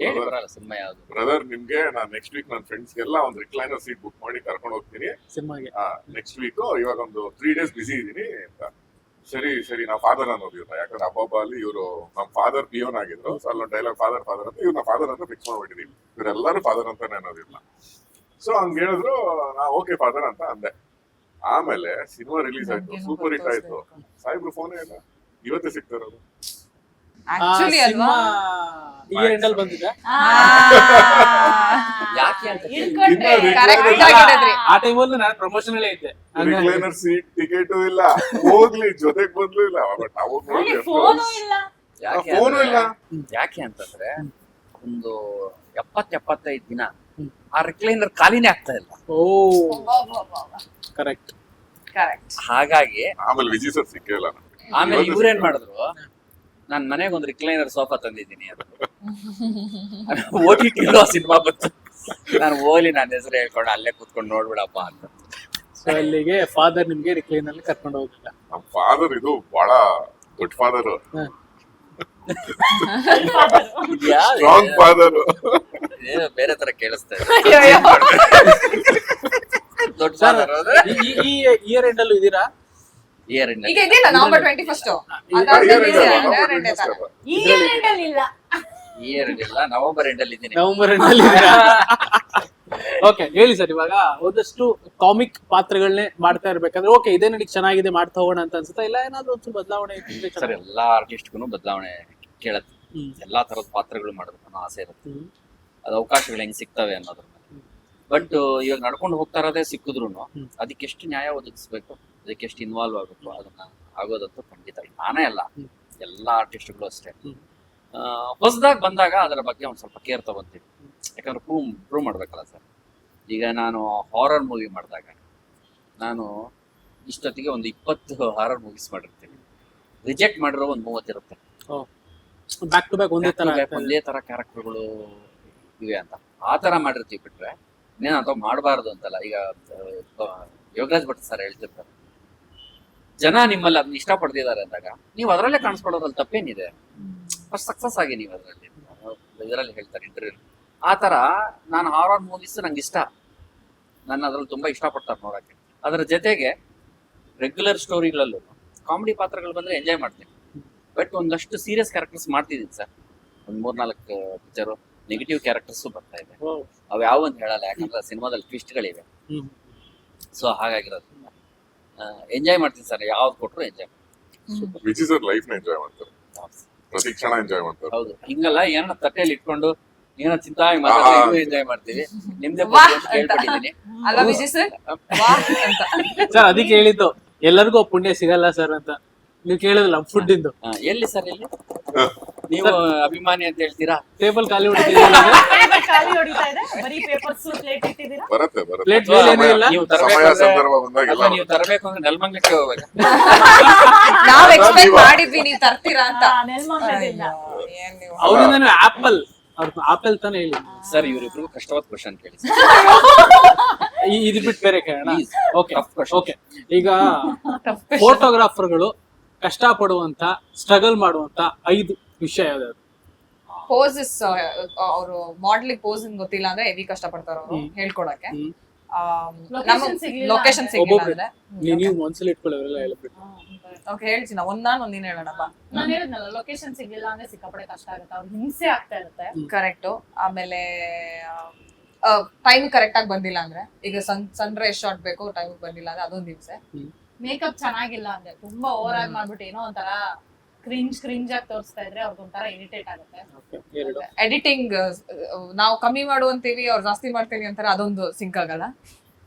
Speaker 1: ಹೇಳಿ ಬರಲ್ಲ ಸಿನಿಮಾ ಯಾವ್ದು?
Speaker 2: ಬ್ರದರ್ ನಿಮ್ಗೆ ನಾನ್ ನೆಕ್ಸ್ಟ್ ವೀಕ್ ನನ್ನ ಫ್ರೆಂಡ್ಸ್ಗೆಲ್ಲ ಒಂದು ರಿಕ್ಲೈನರ್ ಸೀಟ್ ಬುಕ್ ಮಾಡಿ ಕರ್ಕೊಂಡು ಹೋಗ್ತೀನಿ.
Speaker 6: ಸಿನಿಮಾಗೆ.
Speaker 2: ನೆಕ್ಸ್ಟ್ ವೀಕ್ ಇವಾಗ ಒಂದು ತ್ರೀ ಡೇಸ್ ಬಿಸಿ ಇದ್ದೀನಿ ಅಂತ. ಸರಿ ಸರಿ ನಾವು ಫಾದರ್ ಅನ್ನೋದಿಲ್ಲ ಯಾಕಂದ್ರೆ ಹಬ್ಬ ಅಲ್ಲಿ ಇವರು ನಮ್ಮ ಫಾದರ್ ಪಿಯೋನ್ ಆಗಿದ್ರು. ಸೊ ಅಲ್ಲೊಂದು ಡೈಲಾಗ್ ಫಾದರ್ ಫಾದರ್ ಅಂತ ಇವ್ರ ಫಾದರ್ ಅಂತ ಫಿಕ್ಸ್ ಮಾಡ್ಬಿಟ್ಟಿದೀವಿ ಇವರೆಲ್ಲರೂ ಫಾದರ್ ಅಂತಾನೆ ಅನ್ನೋದಿಲ್ಲ ಸೊ ಹಂಗ ಹೇಳಿದ್ರು ನಾ ಓಕೆ ಫಾದರ್ ಅಂತ ಅಂದೆ. ಆಮೇಲೆ ಸಿನಿಮಾ ರಿಲೀಸ್ ಆಯ್ತು. ಸೂಪರ್ ಹಿಟ್ ಆಯ್ತು.
Speaker 4: ಸಾಹಿಬ್ರು
Speaker 2: ಸಾಹೇಬ್ರು ಫೋನೇ ಇಲ್ಲ ಇವತ್ತೇ ಸಿಗ್ತಾರದು
Speaker 4: ಆಕ್ಚುಲಿ ಅಲ್ವಾ?
Speaker 6: ಬಂದಿದೆ.
Speaker 1: ಯಾಕೆ ಅಂತ
Speaker 4: ಕರೆಕ್ಟ್
Speaker 6: ಆ ಟೈಮಲ್ಲೂ ನಾನು ಪ್ರಮೋಷನ್ ಅಲ್ಲೇ ಇದ್ದೆ.
Speaker 2: ರಿಕ್ಲೈನರ್ ಸೀಟ್ ಟಿಕೆಟ್ ಇಲ್ಲ. ಹೋಗ್ಲಿ ಜೊತೆಗ್ ಬಂದ್ಲು ಇಲ್ಲ. ಬಟ್ ಅವಾಗ ನೋಡಿ
Speaker 5: ಫೋನು ಇಲ್ಲ.
Speaker 1: ಯಾಕೆ
Speaker 2: ಫೋನು ಇಲ್ಲ.
Speaker 1: ಯಾಕೆ ಅಂತಂದ್ರೆ ಒಂದು ಎಪ್ಪತ್ ಎಪ್ಪತ್ತೈದು ದಿನ ಆ ರಿಕ್ಲೈನರ್ ಖಾಲಿನೇ ಆಗ್ತಾ ಇಲ್ಲ.
Speaker 6: ಓ. ಕರೆಕ್ಟ್
Speaker 4: ಕರೆಕ್ಟ್
Speaker 1: ಹಾಗಾಗಿ
Speaker 2: ಆಮೇಲೆ ವಿಜಯ್ ಸರ್ ಸಿಕ್ಕೇ ಇಲ್ಲ. ನಮ್ಗೆ.
Speaker 1: ಆಮೇಲೆ ಇವ್ರೇನ್. ಮಾಡಿದ್ರು? ನಾನ್ ಮನೆಗೆ ಒಂದು ರಿಕ್ಲೈನರ್ ಸೋಫಾ ತಂದಿದ್ದೀನಿ ಅದು. ಓ ಟಿ ಟಿ ಸಿನಿಮಾ ಬಂತು. ನಾನು ಹೋಗ್ಲಿ ನನ್ನ ಹೆಸರು ಹೇಳ್ಕೊಂಡು ಅಲ್ಲೇ ಕೂತ್ಕೊಂಡು ನೋಡ್ಬಿಡಪ್ಪ ಅಂತ.
Speaker 6: ಸೊ ಅಲ್ಲಿಗೆ ಫಾದರ್ ನಿಮ್ಗೆ ರಿಕ್ಲೈನ್ ಅಲ್ಲಿ ಕರ್ಕೊಂಡು ಹೋಗಿಲ್ಲ
Speaker 2: ನಮ್ ಫಾದರ್ ಇದು ಬಹಳ ದೊಡ್ಡ ಫಾದರ್ ಸ್ಟ್ರಾಂಗ್ ಫಾದರ್
Speaker 1: ಏನೋ ಬೇರೆ ತರ ಕೇಳಿಸ್ತಾ ಇದೆ. ದೊಡ್ಡ ಫಾದರ್
Speaker 6: ಈ ಇಯರ್ ಎಂಡ್ ಅಲ್ಲೂ ಇದೀರಾ?
Speaker 4: ಈಗ
Speaker 1: ಅಲ್ಲಿ.
Speaker 4: ಇದೆಯಲ್ಲ ನವೆಂಬರ್ ಟ್ವೆಂಟಿ ಫಸ್ಟ್ ಅದಾದ್ಮೇಲೆ ಇದೆ ಎರಡನೇ ತರ.
Speaker 5: ಈ end ಅಲ್ಲಿ ಇಲ್ಲ.
Speaker 1: Year end ಇಲ್ಲ ನವೆಂಬರ್ ಎಂಡ್ ಅಲ್ಲಿ ಇದ್ದೀನಿ.
Speaker 6: ನವೆಂಬರ್ ಎಂಡ್ ಅಲ್ಲಿ ಇದೀರಾ ಓಕೆ ಹೇಳಿ ಸರ್ ಇವಾಗ ಒಂದಷ್ಟು ಕಾಮಿಕ್ ಪಾತ್ರಗಳನ್ನೇ ಮಾಡ್ತಾ ಇರ್ಬೇಕಂದ್ರೆ ಓಕೆ ಇದೇ ನನಗೆ ಚೆನ್ನಾಗಿದೆ ಮಾಡ್ತಾ ಹೋಗೋಣ ಅಂತ ಅನ್ಸುತ್ತಾ? ಇಲ್ಲ ಏನಾದ್ರು ಒಂಚೂರು ಬದಲಾವಣೆ ಇದ್ರೆ
Speaker 1: ಸರ್
Speaker 6: ಚೆನ್ನಾಗಿ-
Speaker 1: ಎಲ್ಲಾ ಆರ್ಟಿಸ್ಟ್ಗೂ ಬದಲಾವಣೆ ಕೇಳತ್ತೆ.
Speaker 6: ಹ್ಮ್.
Speaker 1: ಎಲ್ಲಾ ತರದ ಪಾತ್ರಗಳು ಮಾಡಬೇಕು ಅನ್ನೋ ಆಸೆ ಇರುತ್ತೆ.
Speaker 6: ಹ್ಮ್.
Speaker 1: ಅದು ಅವಕಾಶಗಳು ಹೆಂಗ್ ಸಿಗ್ತವೆ ಅನ್ನೋದ್ರ ಮೇಲೆ. ಬಟ್ ಇವಾಗ ನಡ್ಕೊಂಡು ಹೋಗ್ತಾ ಇರೋದೇ ಸಿಕ್ಕಿದ್ರು
Speaker 6: ಹ್ಮ್.
Speaker 1: ಅದಕ್ಕೆ ಎಷ್ಟು ನ್ಯಾಯ ಒದಗಿಸ್ಬೇಕು. ಅದಕ್ಕೆ ಎಷ್ಟು ಇನ್ವಾಲ್ವ್ ಆಗುತ್ತೋ ಅದನ್ನ ಆಗೋದಂತೂ ಖಂಡಿತ. ನಾನೇ ಅಲ್ಲ. ಎಲ್ಲ ಆರ್ಟಿಸ್ಟ್ಗಳು ಅಷ್ಟೇ. ಹೊಸದಾಗಿ ಬಂದಾಗ ಅದರ ಬಗ್ಗೆ ಒಂದು ಸ್ವಲ್ಪ ಕೇರ್ ತಗೊಂತೀನಿ. ಯಾಕಂದ್ರೆ ಪ್ರೂವ್ ಪ್ರೂವ್ ಮಾಡ್ಬೇಕಲ್ಲ ಸರ್. ಈಗ ನಾನು ಹಾರರ್ ಮೂವಿ ಮಾಡಿದಾಗ ನಾನು ಇಷ್ಟೊತ್ತಿಗೆ ಒಂದು ಇಪ್ಪತ್ತು ಹಾರರ್ ಮೂವೀಸ್ ಮಾಡಿರ್ತೀನಿ. ರಿಜೆಕ್ಟ್ ಮಾಡಿರೋ ಒಂದು ಮೂವತ್ತಿರುತ್ತೆ
Speaker 6: ಬ್ಯಾಕ್ ಟು ಬ್ಯಾಕ್ ಒಂದೇ ತರ
Speaker 1: ಒಂದೇ ತರ ಕ್ಯಾರೆಕ್ಟರ್ಗಳು ಇವೆ ಅಂತ. ಆ ತರ ಮಾಡಿರ್ತೀವಿ ಬಿಟ್ರೆ ಇನ್ನೇನು ಅಥವಾ ಮಾಡಬಾರ್ದು ಅಂತಲ್ಲ. ಈಗ ಯೋಗರಾಜ್ ಭಟ್ ಸರ್ ಹೇಳ್ತಿರ್ತಾರೆ. ಜನ ನಿಮ್ಮಲ್ಲಿ ಅದನ್ನ ಇಷ್ಟಪಡ್ತಿದ್ದಾರೆ ಅಂದಾಗ ನೀವು ಅದರಲ್ಲೇ ಕಾಣಿಸ್ಕೊಳ್ಳೋದ್ರಲ್ಲಿ ತಪ್ಪೇನಿದೆ? ಫಸ್ಟ್ ಸಕ್ಸಸ್ ಆಗಿ ನೀವು ಅದರಲ್ಲಿ. ಇದರಲ್ಲಿ ಹೇಳ್ತಾರೆ ಇಂಟರ್ವ್ಯೂ ಆ ತರ ನಾನು ಹಾರರ್ ಮೂವೀಸ್ ನಂಗೆ ಇಷ್ಟ. ನನ್ನ ಅದ್ರಲ್ಲಿ ತುಂಬಾ ಇಷ್ಟಪಡ್ತಾರೆ ನೋಡಕ್ಕೆ. ಅದರ ಜೊತೆಗೆ ರೆಗ್ಯುಲರ್ ಸ್ಟೋರಿಗಳಲ್ಲೂ ಕಾಮಿಡಿ ಪಾತ್ರಗಳು ಬಂದ್ರೆ ಎಂಜಾಯ್ ಮಾಡ್ತೀನಿ. ಬಟ್ ಒಂದಷ್ಟು ಸೀರಿಯಸ್ ಕ್ಯಾರೆಕ್ಟರ್ಸ್ ಮಾಡ್ತಿದ್ದೀನಿ ಸರ್. ಒಂದ್ ಮೂರ್ನಾಲ್ಕು ಪಿಕ್ಚರು ನೆಗೆಟಿವ್ ಕ್ಯಾರೆಕ್ಟರ್ಸ್ ಬರ್ತಾ ಇದೆ. ಅವ್ ಯಾವ ಅಂತ ಹೇಳಲ್ಲ ಯಾಕಂದ್ರೆ ಸಿನಿಮಾದಲ್ಲಿ ಟ್ವಿಸ್ಟ್ಗಳಿವೆ
Speaker 6: ಗಳಿವೆ.
Speaker 1: ಸೊ ಹಾಗಾಗಿರೋದ್ರಿಂದ ಎಂಜಾಯ್ ಮಾಡ್ತೀನಿ ಸರ್ ಯಾವ್ದು ಕೊಟ್ಟರು ಎಂಜಾಯ್
Speaker 2: ವಿಜಯ್ ಸರ್ ಲೈಫ್ನ ಎಂಜಾಯ್ ಮಾಡ್ತಾರೆ. ಪ್ರತಿ ಕ್ಷಣ ಎಂಜಾಯ್ ಮಾಡ್ತಾರೆ.
Speaker 1: ಹೌದು. ಹಿಂಗಲ್ಲ ಏನೋ ತಟ್ಟೆಯಲ್ಲಿ ಇಟ್ಕೊಂಡು ಏನೋ ತಿಂತಾ
Speaker 2: ಆಹಾ.
Speaker 1: ಎಂಜಾಯ್ ಮಾಡ್ತೀವಿ. ನಿಮ್ದೇ ಕೇಳ್ಪಟ್ಟಿದ್ದೀನಿ
Speaker 4: ಅಲ್ಲ ವಿಜಯ್ ಸರ್?
Speaker 6: ಸರ್ ಅದಕ್ಕೆ ಹೇಳಿದ್ದು ಎಲ್ಲರಿಗೂ ಪುಣ್ಯ ಸಿಗಲ್ಲ ಸರ್ ಅಂತ. ನೀವು ಕೇಳಿದ್ರಲ್ಲ ಫುಡ್ ಇಂದು
Speaker 1: ಎಲ್ಲಿ ಸರ್ ಎಲ್ಲಿ ನೀವು ಅಭಿಮಾನಿ ಅಂತ ಹೇಳ್ತೀರಾ?
Speaker 6: ಟೇಬಲ್ ಖಾಲಿ ಹೊಡಿತಿದ್ದೀರಾ
Speaker 5: Table ಖಾಲಿ ಹೊಡಿತಾ ಇದೆ. ಬರೀ ಪೇಪರ್ಸ್ ಪ್ಲೇಟ್ ಇಟ್ಟಿದ್ದೀರಾ?
Speaker 2: ಬರುತ್ತೆ ಬರುತ್ತೆ.
Speaker 6: ಪ್ಲೇಟ್ ಮೇಲೆ ಏನೂ ಇಲ್ಲ
Speaker 1: ನೀವು
Speaker 2: ಸಮಯ
Speaker 1: ತರಬೇಕು ಅಂದ್ರೆ
Speaker 2: ಸಂದರ್ಭ ಬಂದಾಗ ಎಲ್ಲ
Speaker 1: ಅಲ್ಲ, ನೀವು ತರಬೇಕು ಅಂದ್ರೆ ನೆಲಮಂಗಲಕ್ಕೆ ಹೋಗ್ಬೇಕು.
Speaker 4: ನಾವ್ ಎಕ್ಸ್ಪೆಕ್ಟ್ ಮಾಡಿದ್ವಿ ನೀವು ತರ್ತೀರಾ ಅಂತ.
Speaker 5: ಆ, ನೆಲಮಂಗಲದಿಂದ
Speaker 4: ಏನ್ ನೀವು
Speaker 6: ಅವರಿಂದ ಆಪಲ್ ಅವ್ರ ಆಪಲ್ ತಾನೇ ಹೇಳಿ.
Speaker 1: ಸರ್ ಇವರಿಬ್ರಿಗೂ ಕಷ್ಟವಾದ ಕ್ವಶನ್ ಕೇಳಿ
Speaker 6: ಈ- ಇದು ಬಿಟ್ಟು ಬೇರೆ ಕೇಳೋಣ?
Speaker 1: Please.
Speaker 6: Okay
Speaker 1: Tough question.
Speaker 6: Okay ಈಗ ಫೋಟೋಗ್ರಾಫರ್ಗಳು ಕಷ್ಟ ಪಡುವಂತ ಸ್ಟ್ರಗಲ್ ಮಾಡುವಂತ ಐದು ವಿಷಯ ಯಾವ್ದಾದ್ರು
Speaker 4: ಪೋಸಸ್ ಅವರು ಮಾಡ್ಲಿಂಗ್ ಪೋಸಿಂಗ್ ಗೊತ್ತಿಲ್ಲ ಅಂದ್ರೆ ಹೆವಿ ಕಷ್ಟ ಪಡ್ತಾರ ಅವರು. ಹೇಳ್ಕೊಡಕ್ಕೆ. ಲೊಕೇಶನ್? ಸಿಗ್ಲಿಲ್ಲ ಅಂದ್ರೆ.
Speaker 6: ನೀವು ಒಂದ್ಸಲ ಇಟ್ಕೊಳ್ಳಿ ಅವರೆಲ್ಲ ಹೇಳ್ಬಿಟ್ಟು
Speaker 4: ಓಕೆ ಹೇಳ್ತೀನಿ ಒಂದ್ ನಾನು ಒಂದಿನ ಹೇಳಣಪ್ಪ.
Speaker 5: ನಾನು ಹೇಳಿದ್ನಲ್ಲ ಲೊಕೇಶನ್ ಸಿಗ್ಲಿಲ್ಲ ಅಂದ್ರೆ ಸಿಕ್ಕಾಪಡೆ ಕಷ್ಟ ಆಗುತ್ತೆ ಅವ್ರಿಗೆ ಹಿಂಸೆ ಆಗ್ತಾ ಇರುತ್ತೆ.
Speaker 4: ಕರೆಕ್ಟ್ ಆಮೇಲೆ ಟೈಮ್ ಕರೆಕ್ಟ್ ಆಗಿ ಬಂದಿಲ್ಲ ಅಂದ್ರೆ ಈಗ ಸನ್ ಸನ್ ರೈಸ್ ಶಾಟ್ ಬೇಕು ಟೈಮ್ ಬಂದಿಲ್ಲ ಅಂದ್ರೆ ಅದೊಂದ್ ದಿವ್ಸ.
Speaker 5: ಮೇಕಪ್ ಚೆನ್ನಾಗಿಲ್ಲ ಅಂದ್ರೆ ತುಂಬಾ ಓವರ್ ಆಗಿ ಮಾಡ್ಬಿಟ್ಟು ಏನೋ ಒಂಥರ ಕ್ರಿಂಜ್ ಕ್ರಿಂಜ್ ಆಗಿ ತೋರಿಸ್ತಾ ಇದ್ರೆ ಅವ್ರಿಗೆ ಒಂಥರ ಇರಿಟೇಟ್ ಆಗುತ್ತೆ
Speaker 4: ಎಡಿಟಿಂಗ್ ನಾವು ಕಮ್ಮಿ ಮಾಡುವಂತೀವಿ ಅವ್ರು ಜಾಸ್ತಿ ಮಾಡ್ತೀವಿ ಅಂತಾರೆ ಅದೊಂದು ಸಿಂಕ್ ಆಗಲ್ಲ.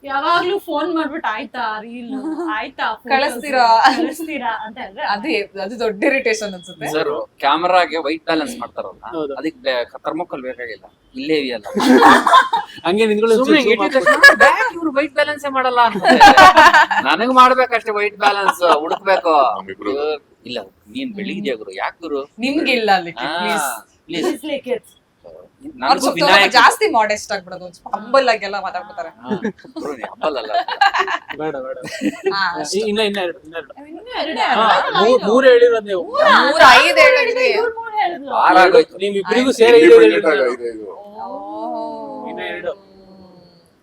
Speaker 5: ಯಾವಾಗ್ಲೂ ಫೋನ್ ಮಾಡ್ಬಿಟ್ಟು ಆಯ್ತಾ ರೀಲ್ ಆಯ್ತಾ photos?
Speaker 4: ಕಳಿಸ್ತೀರಾ?
Speaker 5: ಕಳಿಸ್ತೀರಾ ಅಂತ ಹೇಳಿದ್ರೆ
Speaker 4: ಅದೇ ಅದು ದೊಡ್ಡ ಇರಿಟೇಷನ್ ಅನ್ಸುತ್ತೆ.
Speaker 1: ಸರ್ ಕ್ಯಾಮರಾಗೆ ವೈಟ್ ಬ್ಯಾಲೆನ್ಸ್ ಮಾಡ್ತಾರಲ್ಲ
Speaker 6: ಹೌದು.
Speaker 1: ಅದಕ್ಕೆ ಥರ್ಮೋಕಲ್ ಬೇಕಾಗಿಲ್ಲ ಇಲ್ಲೇ ಇದೆಯಲ್ಲ.
Speaker 6: ಹಂಗೆ ನಿಂತ್ಕೊಳ್ಳಿ
Speaker 1: ಸುಮ್ನೆ
Speaker 6: zoom
Speaker 1: ಇಟ್ಟಿದ
Speaker 6: ಹಾಕ್ಬಿಟ್ಟು.
Speaker 1: ತಕ್ಷಣ back ಇವ್ರು ವೈಟ್ ಬ್ಯಾಲೆನ್ಸ್ ಮಾಡಲ್ಲ ನನಗೆ ನನಗ್ ಮಾಡ್ಬೇಕಷ್ಟೇ ವೈಟ್ ಬ್ಯಾಲೆನ್ಸ್ ಹುಡುಕ್ಬೇಕು.
Speaker 2: ನಮ್ಮಿಬ್ರು
Speaker 1: ಇಲ್ಲ ನೀನ್ ಬೆಳಿಗ್ಗೆ ಗುರು ಯಾಕೆ ಗುರು?
Speaker 4: ನಿಮ್ಗಿಲ್ಲ ಅಲ್ಲಿ ಪ್ಲೀಸ್
Speaker 1: ಪ್ಲೀಸ್
Speaker 4: ಜಾಸ್ತಿ ಮಾಡೆಸ್ಟ್ ಆಗ್ಬಿಡೋದು. ಹಂಬಲ್ ಆಗೆಲ್ಲ ಮಾತಾಡ್ಬಿಡ್ತಾರೆ
Speaker 6: ಬೇಡ ಬೇಡ. ಇನ್ನ ಇನ್ನ ಎರಡು ಇನ್ನ ಎರಡು. ಮೂರ್-. ಮೂರ್ ಹೇಳಿರೋದು ನೀವು.
Speaker 4: ಮೂರ್ ಐದ್ ಹೇಳಿದ್ವಿ
Speaker 6: ಸೇರಿ ಐದು ಹೇಳಿರೋದು. ಇನ್ನ ಎರಡು.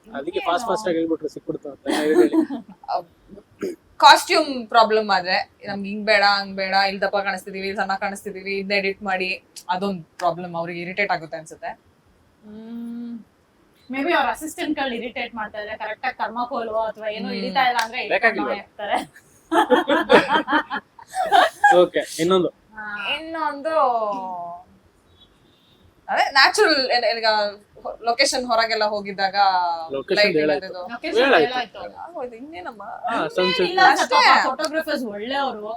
Speaker 6: ಅದಕ್ಕೆ ಫಾಸ್ಟ್ ಫಾಸ್ಟ್ ಆಗಿ ಹೇಳ್ಬಿಟ್ರು ಸಿಕ್ಬಿಡ್ತು ಅಂತ ಹೇಳಿ.
Speaker 4: ಕಾಸ್ಟ್ಯೂಮ್ ಪ್ರಾಬ್ಲಮ್ ಆದ್ರೆ ನಮ್ಗೆ ಹಿಂಗ್ ಬೇಡ ಹಂಗ್ ಬೇಡ ಇಲ್ ದಪ್ಪ ಕಾಣಿಸ್ತಿದೀವಿ ಇಲ್ಲಿ ಸಣ್ಣ ಕಾಣಿಸ್ತಿದೀವಿ ಇದನ್ನ ಎಡಿಟ್ ಮಾಡಿ. ಅದೊಂದ್ ಪ್ರಾಬ್ಲಮ್ ಅವ್ರಿಗೆ ಇರಿಟೇಟ್ ಆಗುತ್ತೆ ಅನ್ಸುತ್ತೆ
Speaker 5: ಮೇ ಬಿ ಅವ್ರ ಅಸಿಸ್ಟೆಂಟ್ಗಳು ಇರಿಟೇಟ್ ಮಾಡ್ತಾ ಇದ್ರೆ ಕರೆಕ್ಟ್ ಆಗಿ ಕರ್ಮಕೋಲು ಅಥವಾ ಏನೋ. ಹಿಡಿತಾ ಇಲ್ಲ ಅಂದ್ರೆ? ಇರ್ತಾರೆ
Speaker 6: ಓಕೆ ಇನ್ನೊಂದು
Speaker 4: ಇನ್ನೊಂದು ಅದೇ ನ್ಯಾಚುರಲ್ ಈಗ ಲೊಕೇಶನ್ ಹೊರಗೆಲ್ಲ ಹೋಗಿದ್ದಾಗ
Speaker 6: Location
Speaker 4: lighting
Speaker 6: ಹೇಳಾಯ್ತು.
Speaker 4: ಅದು.
Speaker 6: ಹೇಳಾಯ್ತು.
Speaker 4: ಆಗೋಯ್ತು, ಇನ್ನೇನಮ್ಮ
Speaker 6: ಹಾ, sunset.
Speaker 5: ಇಲ್ಲ
Speaker 4: ಅಷ್ಟೇ.
Speaker 5: ಫೋಟೋಗ್ರಫರ್ಸ್ ಒಳ್ಳೆಯವರು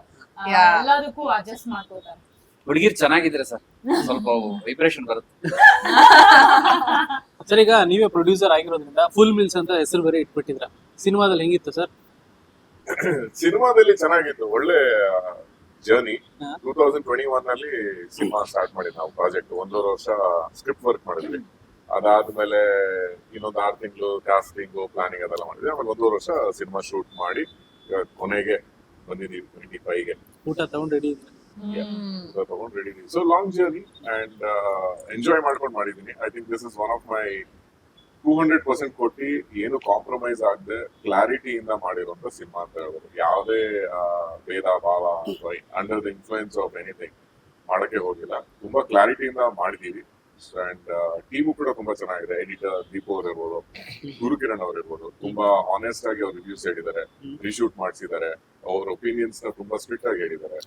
Speaker 4: Yeah.
Speaker 5: ಎಲ್ಲದಕ್ಕೂ ಅಡ್ಜಸ್ಟ್ ಮಾಡ್ಕೋತಾರೆ
Speaker 1: ಹುಡುಗಿರ್ ಚೆನ್ನಾಗಿದ್ರೆ ಸರ್. ಸ್ವಲ್ಪ ವೈಬ್ರೇಷನ್ ಬರುತ್ತೆ.
Speaker 6: ಸರ್ ಈಗ ನೀವೇ ಪ್ರೊಡ್ಯೂಸರ್ ಆಗಿರೋದ್ರಿಂದ ಫುಲ್ ಮಿಲ್ಸ್ ಅಂತ ಹೆಸರು ಬೇರೆ ಇಟ್ಬಿಟ್ಟಿದ್ರ ಸಿನಿಮಾದಲ್ಲಿ ಹೆಂಗಿತ್ತು ಸರ್?
Speaker 2: ಸಿನಿಮಾದಲ್ಲಿ ಚೆನ್ನಾಗಿತ್ತು. ಒಳ್ಳೆ journey. Two thousand twenty one ಅಲ್ಲಿ ಸಿನಿಮಾ ಸ್ಟಾರ್ಟ್ ಮಾಡಿದ್ವಿ ನಾವು ಪ್ರಾಜೆಕ್ಟ್ ಒಂದೂವರೆ ವರ್ಷ ಸ್ಕ್ರಿಪ್ಟ್ ವರ್ಕ್ ಮಾಡಿದ್ವಿ. ಅದಾದ್ಮೇಲೆ ಇನ್ನೊಂದು ಆರು ತಿಂಗಳು ಕಾಸ್ಟಿಂಗು ಪ್ಲಾನಿಂಗ್ ಅದೆಲ್ಲ ಮಾಡಿದ್ವಿ. ಆಮೇಲೆ ಒಂದೂವರೆ ವರ್ಷ ಸಿನಿಮಾ ಶೂಟ್ ಮಾಡಿ ಕೊನೆಗೆ ಬಂದಿದ್ದೀವಿ ಟ್ವೆಂಟಿ ಫೈವ್ಗೆ
Speaker 6: ಊಟ ತಗೊಂಡು ರೆಡಿ
Speaker 4: ಹ್ಮ್.
Speaker 2: ತಗೊಂಡು ready so long journey and enjoy ಮಾಡ್ಕೊಂಡು ಮಾಡಿದ್ದೀನಿ I think this is one of my two hundred percent ಕೊಟ್ಟು ಏನು ಕಾಂಪ್ರಮೈಸ್ ಆಗದೆ ಕ್ಲಾರಿಟಿಯಿಂದ ಮಾಡಿರುವಂತ ಸಿನಿಮಾ ಅಂತ ಹೇಳ್ಬೋದು. ಯಾವುದೇ ಭೇದ ಭಾವ ಅಥವಾ under the influence of anything ಮಾಡಕ್ಕೆ ಹೋಗಿಲ್ಲ. ತುಂಬಾ ಕ್ಲಾರಿಟಿಯಿಂದ ಮಾಡಿದೀವಿ. ಅಂಡ್ ಟೀಮು ಕೂಡ ತುಂಬಾ ಚೆನ್ನಾಗಿದೆ. ಎಡಿಟರ್ ದೀಪು ಅವ್ರು ಇರ್ಬೋದು ಗುರುಕಿರಣ್ ಅವ್ರು ಇರ್ಬೋದು. ತುಂಬಾ ಆನೆಸ್ಟ್ ಆಗಿ ಅವ್ರು ರಿವ್ಯೂಸ್ ಹೇಳಿದ್ದಾರೆ. ರಿಶೂಟ್ ಮಾಡಿಸಿದ್ದಾರೆ. ಅವ್ರ ಒಪಿನಿಯನ್ಸ್ನ ತುಂಬಾ ಸ್ಟ್ರಿಕ್ಟ್ ಆಗಿ ಹೇಳಿದ್ದಾರೆ.